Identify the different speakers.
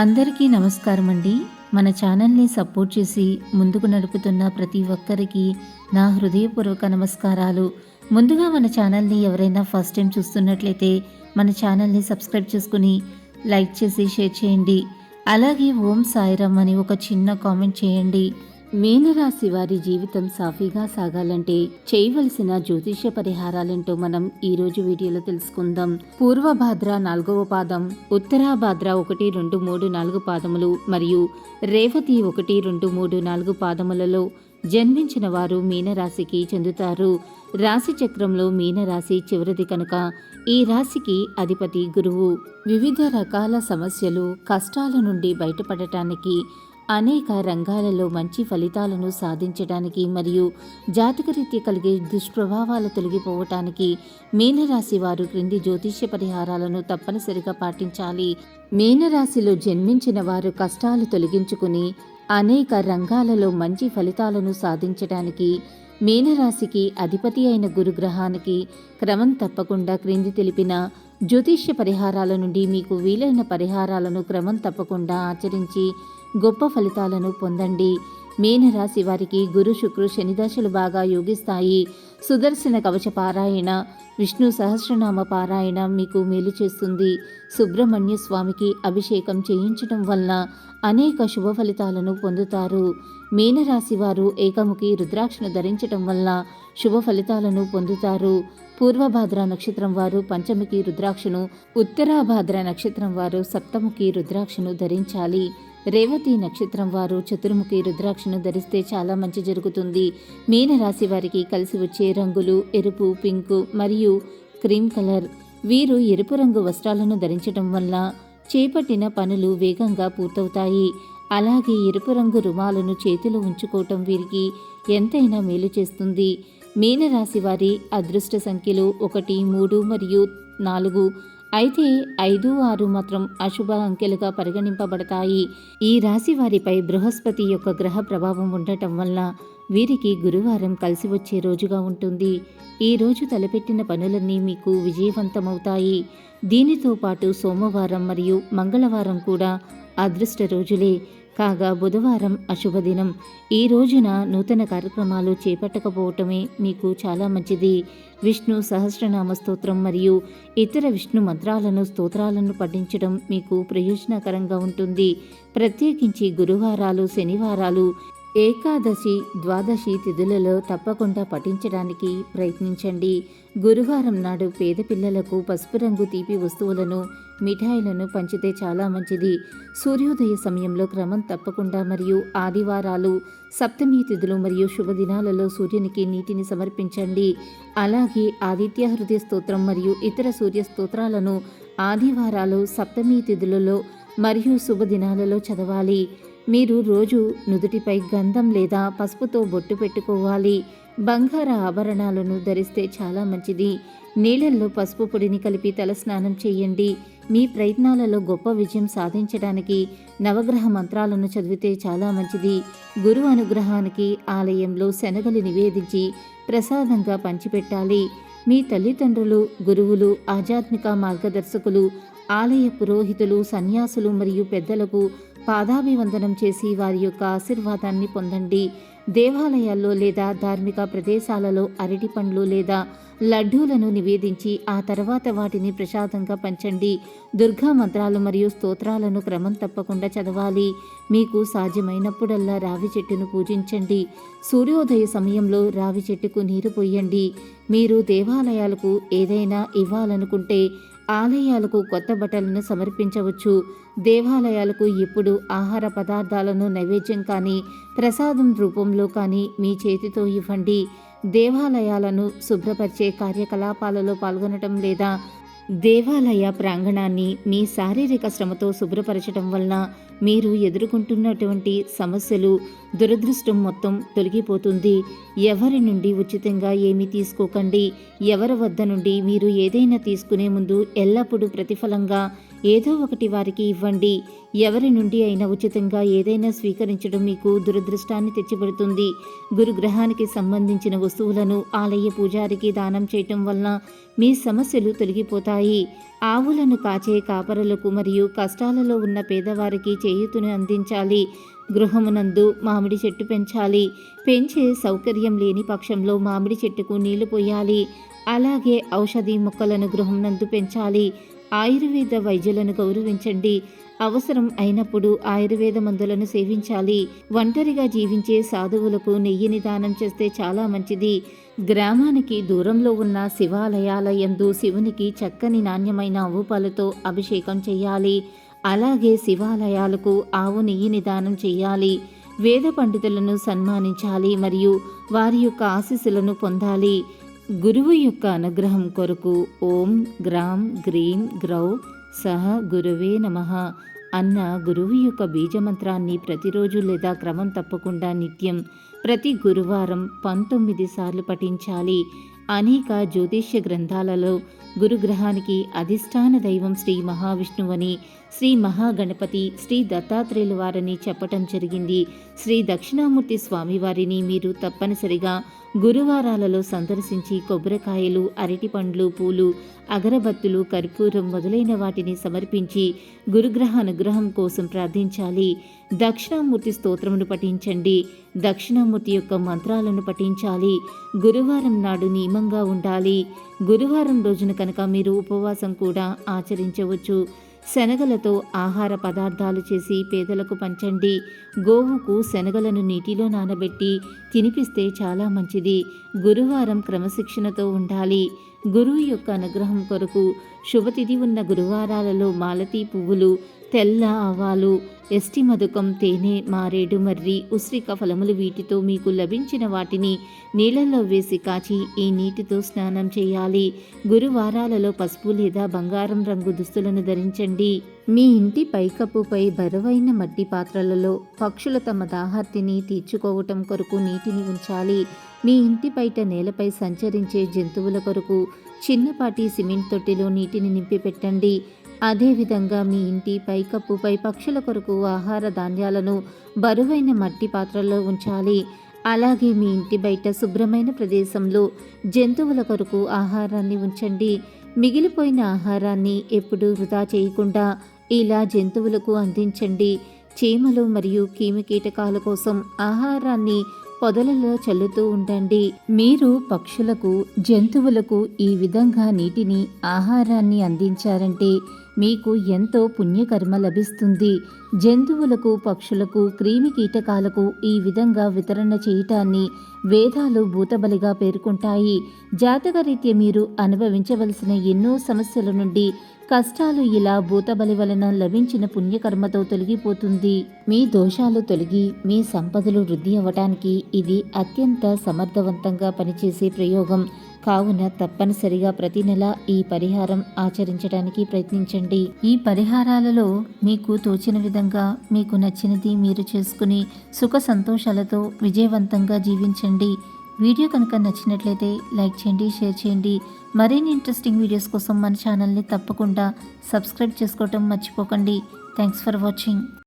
Speaker 1: అందరికీ నమస్కారం అండి మన ఛానల్ని సపోర్ట్ చేసి ముందుకు నడుపుతున్న ప్రతి ఒక్కరికి నా హృదయపూర్వక నమస్కారాలు. ముందుగా మన ఛానల్ని ఎవరైనా ఫస్ట్ టైం చూస్తున్నట్లయితే మన ఛానల్ని సబ్స్క్రైబ్ చేసుకుని లైక్ చేసి షేర్ చేయండి. అలాగే ఓం సాయిరామ్ అని ఒక చిన్న కామెంట్ చేయండి. మీనరాశి వారి జీవితం సాఫీగా సాగాలంటే చేయవలసిన జ్యోతిష్య పరిహారాలేంటో మనం ఈ రోజు వీడియోలో తెలుసుకుందాం. పూర్వభాద్ర నాలుగవ పాదం ఉత్తరాభాద్ర ఒకటి రెండు మూడు నాలుగు పాదములు మరియు రేవతి ఒకటి రెండు మూడు నాలుగు పాదములలో జన్మించిన వారు మీనరాశికి చెందుతారు. రాశి చక్రంలో మీనరాశి చివరిది కనుక ఈ రాశికి అధిపతి గురువు. వివిధ రకాల సమస్యలు కష్టాల నుండి బయటపడటానికి అనేక రంగాలలో మంచి ఫలితాలను సాధించడానికి మరియు జాతకరీత్య కలిగే దుష్ప్రభావాలు తొలగిపోవటానికి మీనరాశి వారు క్రింది జ్యోతిష్య పరిహారాలను తప్పనిసరిగా పాటించాలి. మీనరాశిలో జన్మించిన వారు కష్టాలు తొలగించుకుని అనేక రంగాలలో మంచి ఫలితాలను సాధించడానికి మీనరాశికి అధిపతి అయిన గురుగ్రహానికి క్రమం తప్పకుండా క్రింది తెలిపిన జ్యోతిష్య పరిహారాల నుండి మీకు వీలైన పరిహారాలను క్రమం తప్పకుండా ఆచరించి గొప్ప ఫలితాలను పొందండి. మీనరాశి వారికి గురు శుక్రు శనిదశలు బాగా యోగిస్తాయి. సుదర్శన కవచ పారాయణ విష్ణు సహస్రనామ పారాయణ మీకు మేలు చేస్తుంది. సుబ్రహ్మణ్య స్వామికి అభిషేకం చేయించడం వలన అనేక శుభ ఫలితాలను పొందుతారు. మీనరాశి వారు ఏకముఖి రుద్రాక్షను ధరించటం వల్ల శుభ ఫలితాలను పొందుతారు. పూర్వభాద్ర నక్షత్రం వారు పంచముఖి రుద్రాక్షను ఉత్తరాభాద్ర నక్షత్రం వారు సప్తముఖి రుద్రాక్షను ధరించాలి. రేవతి నక్షత్రం వారు చతుర్ముఖి రుద్రాక్షను ధరిస్తే చాలా మంచి జరుగుతుంది. మీనరాశి వారికి కలిసి వచ్చే రంగులు ఎరుపు పింకు మరియు క్రీమ్ కలర్. వీరు ఎరుపు రంగు వస్త్రాలను ధరించడం వల్ల చేపట్టిన పనులు వేగంగా పూర్తవుతాయి. అలాగే ఎరుపు రంగు రుమాలను చేతిలో ఉంచుకోవటం వీరికి ఎంతైనా మేలు చేస్తుంది. మీనరాశి వారి అదృష్ట సంఖ్యలు ఒకటి మూడు మరియు నాలుగు అయితే ఐదు ఆరు మాత్రం అశుభ అంకెలుగా పరిగణింపబడతాయి. ఈ రాశి వారిపై బృహస్పతి యొక్క గ్రహ ప్రభావం ఉండటం వల్ల వీరికి గురువారం కలిసి వచ్చే రోజుగా ఉంటుంది. ఈ రోజు తలపెట్టిన పనులన్నీ మీకు విజయవంతమవుతాయి. దీనితో పాటు సోమవారం మరియు మంగళవారం కూడా అదృష్ట రోజులే. కాగా బుధవారం అశుభదినం. ఈ రోజున నూతన కార్యక్రమాలు చేపట్టకపోవటమే మీకు చాలా మంచిది. విష్ణు సహస్రనామ స్తోత్రం మరియు ఇతర విష్ణు మంత్రాలను స్తోత్రాలను పఠించడం మీకు ప్రయోజనకరంగా ఉంటుంది. ప్రత్యేకించి గురువారాలు శనివారాలు ఏకాదశి ద్వాదశి తిథులలో తప్పకుండా పఠించడానికి ప్రయత్నించండి. గురువారం నాడు పేద పిల్లలకు పసుపు రంగు తీపి వస్తువులను మిఠాయిలను పంచితే చాలా మంచిది. సూర్యోదయ సమయంలో క్రమం తప్పకుండా మరియు ఆదివారాలు సప్తమి తిథులు మరియు శుభదినాలలో సూర్యునికి నీటిని సమర్పించండి. అలాగే ఆదిత్య హృదయ స్తోత్రం మరియు ఇతర సూర్య స్తోత్రాలను ఆదివారాలు సప్తమి తిథులలో మరియు శుభదినాలలో చదవాలి. మీరు రోజు నుదుటిపై గంధం లేదా పసుపుతో బొట్టు పెట్టుకోవాలి. బంగార ఆభరణాలను ధరిస్తే చాలా మంచిది. నీళ్ళల్లో పసుపు పొడిని కలిపి తలస్నానం చేయండి. మీ ప్రయత్నాలలో గొప్ప విజయం సాధించడానికి నవగ్రహ మంత్రాలను చదివితే చాలా మంచిది. గురు అనుగ్రహానికి ఆలయంలో శనగలు నివేదించి ప్రసాదంగా పంచిపెట్టాలి. మీ తల్లిదండ్రులు గురువులు ఆధ్యాత్మిక మార్గదర్శకులు ఆలయ పురోహితులు సన్యాసులు మరియు పెద్దలకు పాదాభివందనం చేసి వారి యొక్క ఆశీర్వాదాన్ని పొందండి. దేవాలయాల్లో లేదా ధార్మిక ప్రదేశాలలో అరటి పండ్లు లేదా లడ్డూలను నివేదించి ఆ తర్వాత వాటిని ప్రసాదంగా పంచండి. దుర్గా మంత్రాలు మరియు స్తోత్రాలను క్రమం తప్పకుండా చదవాలి. మీకు సాధ్యమైనప్పుడల్లా రావి చెట్టును పూజించండి. సూర్యోదయ సమయంలో రావి చెట్టుకు నీరు పోయండి. మీరు దేవాలయాలకు ఏదైనా ఇవ్వాలనుకుంటే ఆలయాలకు కొత్త బట్టలను సమర్పించవచ్చు. దేవాలయాలకు ఇప్పుడు ఆహార పదార్థాలను నైవేద్యం కానీ ప్రసాదం రూపంలో కానీ మీ చేతితో ఇవ్వండి. దేవాలయాలను శుభ్రపరిచే కార్యకలాపాలలో పాల్గొనటం లేదా దేవాలయ ప్రాంగణాన్ని మీ శారీరక శ్రమతో శుభ్రపరచడం వలన మీరు ఎదుర్కొంటున్నటువంటి సమస్యలు దురదృష్టం మొత్తం తొలగిపోతుంది. ఎవరి నుండి ఉచితంగా ఏమీ తీసుకోకండి. ఎవరి వద్ద నుండి మీరు ఏదైనా తీసుకునే ముందు ఎల్లప్పుడూ ప్రతిఫలంగా ఏదో ఒకటి వారికి ఇవ్వండి. ఎవరి నుండి అయినా ఉచితంగా ఏదైనా స్వీకరించడం మీకు దురదృష్టాన్ని తెచ్చిపెడుతుంది. గురుగ్రహానికి సంబంధించిన వస్తువులను ఆలయ పూజారికి దానం చేయటం వలన మీ సమస్యలు తొలగిపోతాయి. ఆవులను కాచే కాపరులకు మరియు కష్టాలలో ఉన్న పేదవారికి చేయూతును అందించాలి. గృహమునందు మామిడి చెట్టు పెంచాలి. పెంచే సౌకర్యం లేని పక్షంలో మామిడి చెట్టుకు నీళ్ళు పోయాలి. అలాగే ఔషధి మొక్కలను గృహం నందు పెంచాలి. ఆయుర్వేద వైద్యులను గౌరవించండి. అవసరం అయినప్పుడు ఆయుర్వేద మందులను సేవించాలి. ఒంటరిగా జీవించే సాధువులకు నెయ్యిని దానం చేస్తే చాలా మంచిది. గ్రామానికి దూరంలో ఉన్న శివాలయాలయందు శివునికి చక్కని నాణ్యమైన ఆవుపాలతో అభిషేకం చేయాలి. అలాగే శివాలయాలకు ఆవు నెయ్యిని దానం చేయాలి. వేద పండితులను సన్మానించాలి మరియు వారి యొక్క ఆశీస్సులను పొందాలి. గురువు యొక్క అనుగ్రహం కొరకు ఓం గ్రామ్ గ్రీం గ్రౌ సహ గురువే నమః అన్న గురువు యొక్క బీజమంత్రాన్ని ప్రతిరోజు లేదా క్రమం తప్పకుండా నిత్యం ప్రతి గురువారం పంతొమ్మిది సార్లు పఠించాలి. అనేక జ్యోతిష్య గ్రంథాలలో గురుగ్రహానికి అధిష్టాన దైవం శ్రీ మహావిష్ణువని శ్రీ మహాగణపతి శ్రీ దత్తాత్రేయుల వారని చెప్పటం జరిగింది. శ్రీ దక్షిణామూర్తి స్వామివారిని మీరు తప్పనిసరిగా గురువారాలలో సందర్శించి కొబ్బరికాయలు అరటిపండ్లు పూలు అగరబత్తులు కర్పూరం మొదలైన వాటిని సమర్పించి గురుగ్రహ అనుగ్రహం కోసం ప్రార్థించాలి. దక్షిణామూర్తి స్తోత్రమును పఠించండి. దక్షిణామూర్తి యొక్క మంత్రాలను పఠించాలి. గురువారం నాడు నియమంగా ఉండాలి. గురువారం రోజున కనుక మీరు ఉపవాసం కూడా ఆచరించవచ్చు. శనగలతో ఆహార పదార్థాలు చేసి పేదలకు పంచండి. గోవుకు శనగలను నీటిలో నానబెట్టి తినిపిస్తే చాలా మంచిది. గురువారం క్రమశిక్షణతో ఉండాలి. గురువు యొక్క అనుగ్రహం కొరకు శుభతిథి ఉన్న గురువారాలలో మాలతీ పువ్వులు తెల్ల ఆవాలు ఎస్టి మధుకం తేనె మారేడు మర్రి ఉసిరిక ఫలములు వీటితో మీకు లభించిన వాటిని నీళ్ళల్లో వేసి కాచి ఈ నీటితో స్నానం చేయాలి. గురువారాలలో పసుపు లేదా బంగారం రంగు దుస్తులను ధరించండి. మీ ఇంటి పైకప్పుపై బరువైన మట్టి పాత్రలలో పక్షులు తమ దాహార్తిని తీర్చుకోవటం కొరకు నీటిని ఉంచాలి. మీ ఇంటి బయట నేలపై సంచరించే జంతువుల కొరకు చిన్నపాటి సిమెంట్ తొట్టిలో నీటిని నింపి పెట్టండి అదేవిధంగా మీ ఇంటి పైకప్పుపై పక్షుల కొరకు ఆహార ధాన్యాలను బరువైన మట్టి పాత్రలో ఉంచాలి. అలాగే మీ ఇంటి బయట శుభ్రమైన ప్రదేశంలో జంతువుల కొరకు ఆహారాన్ని ఉంచండి. మిగిలిపోయిన ఆహారాన్ని ఎప్పుడూ వృధా చేయకుండా ఇలా జంతువులకు అందించండి. చీమలు మరియు కీటకాల కోసం ఆహారాన్ని పొదలలో చల్లుతూ ఉండండి. మీరు పక్షులకు జంతువులకు ఈ విధంగా నీటిని ఆహారాన్ని అందించారంటే మీకు ఎంతో పుణ్యకర్మ లభిస్తుంది. జంతువులకు పక్షులకు క్రిమి కీటకాలకు ఈ విధంగా వితరణ చేయటాన్ని వేదాలు భూతబలిగా పేర్కొంటాయి. జాతకరీత్య మీరు అనుభవించవలసిన ఎన్నో సమస్యల నుండి కష్టాలు ఇలా భూతబలి వలన లభించిన పుణ్యకర్మతో తొలగిపోతుంది. మీ దోషాలు తొలగి మీ సంపదలు వృద్ధి అవ్వటానికి ఇది అత్యంత సమర్థవంతంగా పనిచేసే ప్రయోగం. కావున తప్పనిసరిగా ప్రతి నెల ఈ పరిహారం ఆచరించడానికి ప్రయత్నించండి. ఈ పరిహారాలలో మీకు తోచిన విధంగా మీకు నచ్చినది మీరు చేసుకుని సుఖ సంతోషాలతో విజయవంతంగా జీవించండి. వీడియో కనుక నచ్చినట్లయితే లైక్ చేయండి షేర్ చేయండి. మరిన్ని ఇంట్రెస్టింగ్ వీడియోస్ కోసం మన ఛానల్ని తప్పకుండా సబ్స్క్రైబ్ చేసుకోవటం మర్చిపోకండి. Thanks for watching.